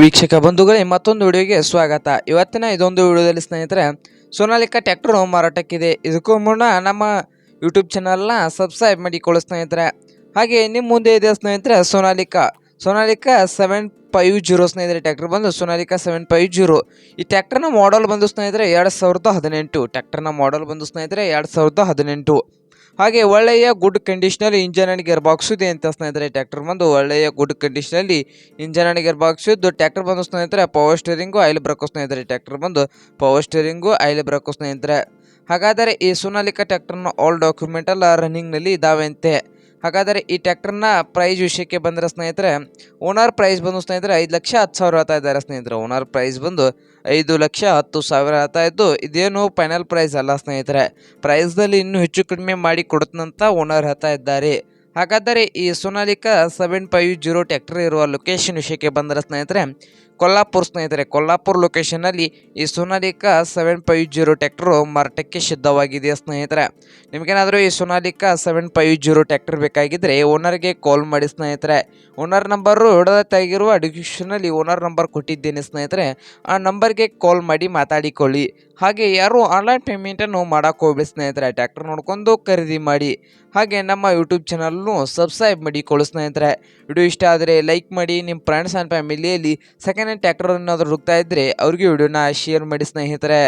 ವೀಕ್ಷಕ ಬಂಧುಗಳೇ, ಮತ್ತೊಂದು ವಿಡಿಯೋಗೆ ಸ್ವಾಗತ. ಇವತ್ತಿನ ಇದೊಂದು ವಿಡಿಯೋದಲ್ಲಿ ಸ್ನೇಹಿತರೆ, ಸೋನಾಲಿಕಾ ಟ್ಯಾಕ್ಟರ್ ಮಾರಾಟಕ್ಕಿದೆ. ಇದಕ್ಕೂ ಮುನ್ನ ನಮ್ಮ ಯೂಟ್ಯೂಬ್ ಚಾನಲ್ನ ಸಬ್ಸ್ಕ್ರೈಬ್ ಮಾಡಿಕೊಳ್ಳಿ ಸ್ನೇಹಿತರೆ. ಹಾಗೆ ನಿಮ್ಮ ಮುಂದೆ ಇದೆ ಸ್ನೇಹಿತರೆ Sonalika. Sonalika seven five zero ಸ್ನೇಹಿತರೆ ಟ್ಯಾಕ್ಟರ್ ಬಂದು ಸೋನಾಲಿಕಾ ಸೆವೆನ್ ಫೈವ್ ಜೀರೋ. ಈ ಟ್ಯಾಕ್ಟರ್ನ ಮಾಡಲ್ ಬಂದು ಸ್ನೇಹಿತರೆ, ಎರಡು ಸಾವಿರದ ಹದಿನೆಂಟು. ಟ್ಯಾಕ್ಟರ್ನ ಮಾಡಲ್ ಬಂದು ಸ್ನೇಹಿತರೆ, ಎರಡು ಸಾವಿರದ ಹದಿನೆಂಟು. ಹಾಗೆ ಒಳ್ಳೆಯ ಗುಡ್ ಕಂಡೀಷನಲ್ಲಿ ಇಂಜನ್ ಅಂಡ್ ಗೇರ್ ಬಾಕ್ಸ್ ಇದೆ ಅಂತ ಸ್ನೇಹಿತರೆ ಟ್ಯಾಕ್ಟರ್ ಬಂದು ಒಳ್ಳೆಯ ಗುಡ್ ಕಂಡೀಷನಲ್ಲಿ ಇಂಜನ್ ಅಂಡ್ ಗೇರ್ ಬಾಕ್ಸ್ ಇದ್ದು ಟ್ಯಾಕ್ಟರ್ ಬಂದು ಸ್ನೇಹಿತರೆ ಪವರ್ ಸ್ಟೇರಿಂಗು ಆಯಿಲ್ ಬ್ರೇಕು ಸ್ನೇಹಿತರೆ ಟ್ರ್ಯಾಕ್ಟರ್ ಬಂದು ಪವರ್ ಸ್ಟೇರಿಂಗು ಆಯಿಲ್ ಬ್ರೇಕು ಸ್ನೇಹಿತರೆ. ಹಾಗಾದರೆ ಈ ಸೋನಾಲಿಕಾ ಟ್ಯಾಕ್ಟರ್ನ ಆಲ್ ಡಾಕ್ಯುಮೆಂಟ್ ಎಲ್ಲ ರನ್ನಿಂಗ್ನಲ್ಲಿ ಇದ್ದಾವೆ ಅಂತೆ. ಹಾಗಾದರೆ ಈ ಟ್ಯಾಕ್ಟರ್ನ ಪ್ರೈಸ್ ವಿಷಯಕ್ಕೆ ಬಂದರೆ ಸ್ನೇಹಿತರೆ ಓನರ್ ಪ್ರೈಸ್ ಬಂದು ಸ್ನೇಹಿತರೆ ಐದು ಲಕ್ಷ ಹತ್ತು ಸಾವಿರ ಹೇಳ್ತಾ ಇದ್ದಾರೆ ಸ್ನೇಹಿತರೆ. ಓನರ್ ಪ್ರೈಸ್ ಬಂದು ಐದು ಲಕ್ಷ ಹತ್ತು ಸಾವಿರ ಹೇಳ್ತಾ ಇದ್ದು, ಇದೇನು ಫೈನಲ್ ಪ್ರೈಸ್ ಅಲ್ಲ ಸ್ನೇಹಿತರೆ. ಪ್ರೈಸ್ದಲ್ಲಿ ಇನ್ನೂ ಹೆಚ್ಚು ಕಡಿಮೆ ಮಾಡಿ ಕೊಡುತ್ತಂತ ಓನರ್ ಹೇಳ್ತಾ ಇದ್ದಾರೆ. ಹಾಗಾದರೆ ಈ Sonalika seven five zero tractor ಇರುವ ಲೊಕೇಶನ್ ವಿಷಯಕ್ಕೆ ಬಂದರೆ ಸ್ನೇಹಿತರೆ ಕೊಲ್ಲಾಪುರ ಸ್ನೇಹಿತರೆ, ಕೊಲ್ಲಾಪುರ ಲೊಕೇಶನ್ನಲ್ಲಿ ಈ Sonalika seven five zero tractor ಮಾರಾಟಕ್ಕೆ ಸಿದ್ಧವಾಗಿದೆ ಸ್ನೇಹಿತರೆ. ನಿಮಗೇನಾದರೂ ಈ Sonalika seven five zero tractor ಬೇಕಾಗಿದ್ದರೆ ಓನರ್ಗೆ ಕಾಲ್ ಮಾಡಿ ಸ್ನೇಹಿತರೆ. ಓನರ್ ನಂಬರು ಹೊಡೆದಾಗಿರುವ ಡಿಸ್ಕ್ರಿಪ್ಷನಲ್ಲಿ ಓನರ್ ನಂಬರ್ ಕೊಟ್ಟಿದ್ದೇನೆ ಸ್ನೇಹಿತರೆ. ಆ ನಂಬರ್ಗೆ ಕಾಲ್ ಮಾಡಿ ಮಾತಾಡಿಕೊಳ್ಳಿ. ಹಾಗೆ ಯಾರು ಆನ್ಲೈನ್ ಪೇಮೆಂಟನ್ನು ಮಾಡೋಕೆ ಹೋಗಿ ಸ್ನೇಹಿತರೆ. ಟ್ಯಾಕ್ಟರ್ ನೋಡಿಕೊಂಡು ಖರೀದಿ ಮಾಡಿ. ಹಾಗೆ ನಮ್ಮ ಯೂಟ್ಯೂಬ್ ಚಾನಲ್ನು ಸಬ್ಸ್ಕ್ರೈಬ್ ಮಾಡಿಕೊಳ್ಳಿ ಸ್ನೇಹಿತರೆ. ವಿಡಿಯೋ ಇಷ್ಟ ಆದರೆ ಲೈಕ್ ಮಾಡಿ. ನಿಮ್ಮ ಫ್ರೆಂಡ್ಸ್ ಆ್ಯಂಡ್ ಫ್ಯಾಮಿಲಿಯಲ್ಲಿ ಸೆಕೆಂಡ್ ಹ್ಯಾಂಡ್ ಟ್ಯಾಕ್ಟರ್ ಹುಡುಕ್ತಾ ಇದ್ರೆ ಅವ್ರಿಗೆ ವಿಡಿಯೋನ ಶೇರ್ ಮಾಡಿ ಸ್ನೇಹಿತರೆ.